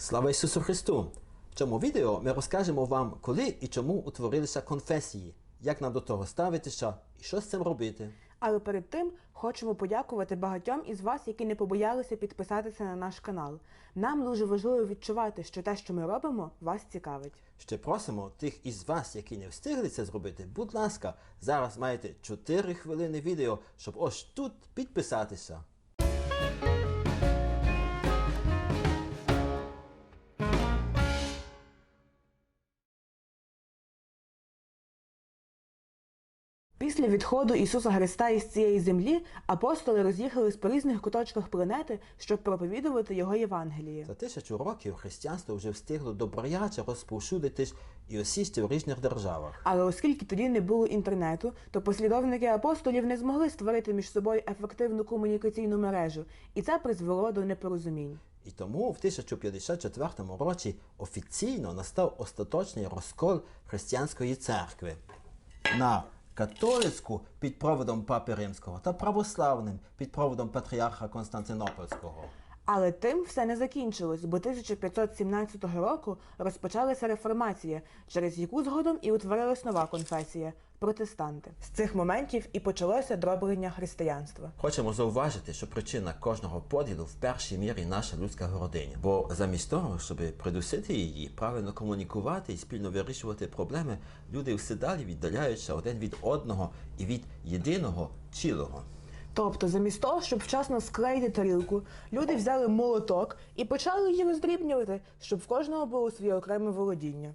Слава Ісусу Христу! В цьому відео ми розкажемо вам, коли і чому утворилися конфесії, як нам до того ставитися і що з цим робити. Але перед тим хочемо подякувати багатьом із вас, які не побоялися підписатися на наш канал. Нам дуже важливо відчувати, що те, що ми робимо, вас цікавить. Ще просимо тих із вас, які не встигли це зробити, будь ласка, зараз маєте 4 хвилини відео, щоб ось тут підписатися. Після відходу Ісуса Христа із цієї землі апостоли роз'їхались по різних куточках планети, щоб проповідувати його Євангеліє. За тисячу років християнство вже встигло доброяче розповсюдитись і осісти в різних державах. Але оскільки тоді не було інтернету, то послідовники апостолів не змогли створити між собою ефективну комунікаційну мережу, і це призвело до непорозумінь. І тому в 1054 році офіційно настав остаточний розкол християнської церкви на католицьку під проводом Папи Римського та православним під проводом патріарха Константинопольського. Але тим все не закінчилось, бо 1517 року розпочалася реформація, через яку згодом і утворилась нова конфесія протестанти. З цих моментів і почалося дроблення християнства. Хочемо зауважити, що причина кожного поділу в першій мірі наша людська гординя. Бо замість того, щоб придусити її, правильно комунікувати і спільно вирішувати проблеми, люди все далі віддаляються один від одного і від єдиного цілого. Тобто, замість того, щоб вчасно склеїти тарілку, люди взяли молоток і почали її роздрібнювати, щоб в кожного було своє окреме володіння.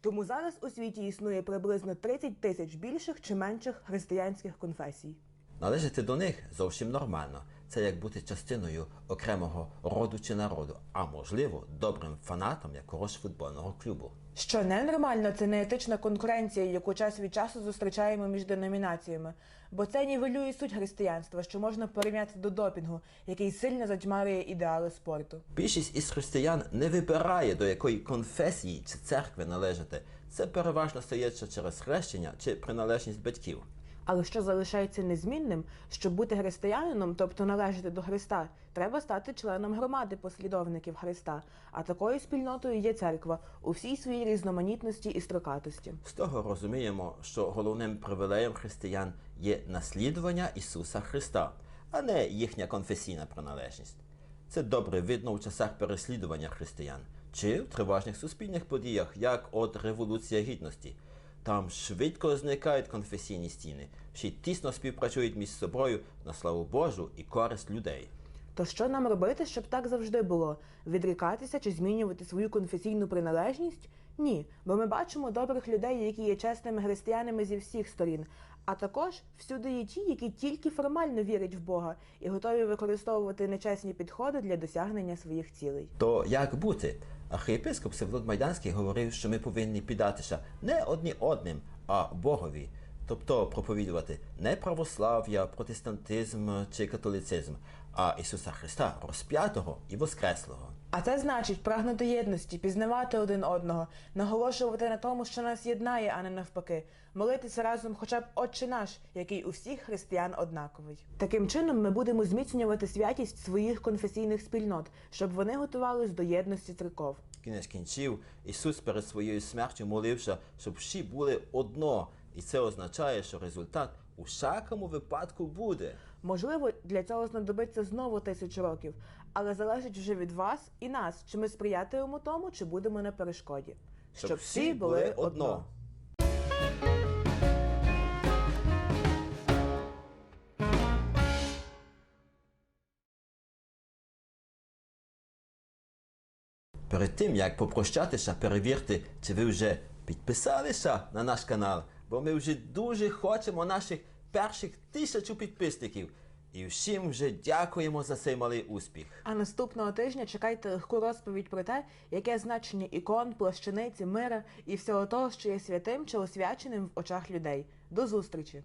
Тому зараз у світі існує приблизно 30 тисяч більших чи менших християнських конфесій. Належати до них зовсім нормально. Це як бути частиною окремого роду чи народу, а можливо, добрим фанатом якогось футбольного клубу. Що ненормально, це неетична конкуренція, яку час від часу зустрічаємо між деномінаціями, бо це нівелює суть християнства, що можна порівняти до допінгу, який сильно затьмарює ідеали спорту. Більшість із християн не вибирає, до якої конфесії чи церкви належати. Це переважно стається через хрещення чи приналежність батьків. Але що залишається незмінним, щоб бути християнином, тобто належати до Христа, треба стати членом громади послідовників Христа, а такою спільнотою є церква у всій своїй різноманітності і строкатості. З того розуміємо, що головним привілеєм християн є наслідування Ісуса Христа, а не їхня конфесійна приналежність. Це добре видно у часах переслідування християн чи в тривожних суспільних подіях, як от Революція Гідності. Там швидко зникають конфесійні стіни, всі тісно співпрацюють між собою на славу Божу і користь людей. То що нам робити, щоб так завжди було? Відрікатися чи змінювати свою конфесійну приналежність? Ні, бо ми бачимо добрих людей, які є чесними християнами зі всіх сторін. А також всюди є ті, які тільки формально вірять в Бога і готові використовувати нечесні підходи для досягнення своїх цілей. То як бути? Архієпископ Всеволод Майданський говорив, що ми повинні піддатися не одні одним, а Богові. Тобто проповідувати не православ'я, протестантизм чи католицизм, а Ісуса Христа розп'ятого і воскреслого. А це значить прагнути єдності, пізнавати один одного, наголошувати на тому, що нас єднає, а не навпаки, молитися разом, хоча б Отче наш, який у всіх християн однаковий. Таким чином, ми будемо зміцнювати святість своїх конфесійних спільнот, щоб вони готувались до єдності церков. Кінець кінців Ісус перед своєю смертю молився, щоб всі були одно, і це означає, що результат у всякому випадку буде. Можливо, для цього знадобиться знову тисячу років, але залежить вже від вас і нас, чи ми сприятимемо тому, чи будемо на перешкоді. Щоб всі були одно. Перед тим як попрощатися, перевірте, чи ви вже підписалися на наш канал, бо ми вже дуже хочемо наших перших тисячу підписників. І всім вже дякуємо за цей малий успіх. А наступного тижня чекайте легку розповідь про те, яке значення ікон, плащаниці, мира і всього того, що є святим чи освяченим в очах людей. До зустрічі!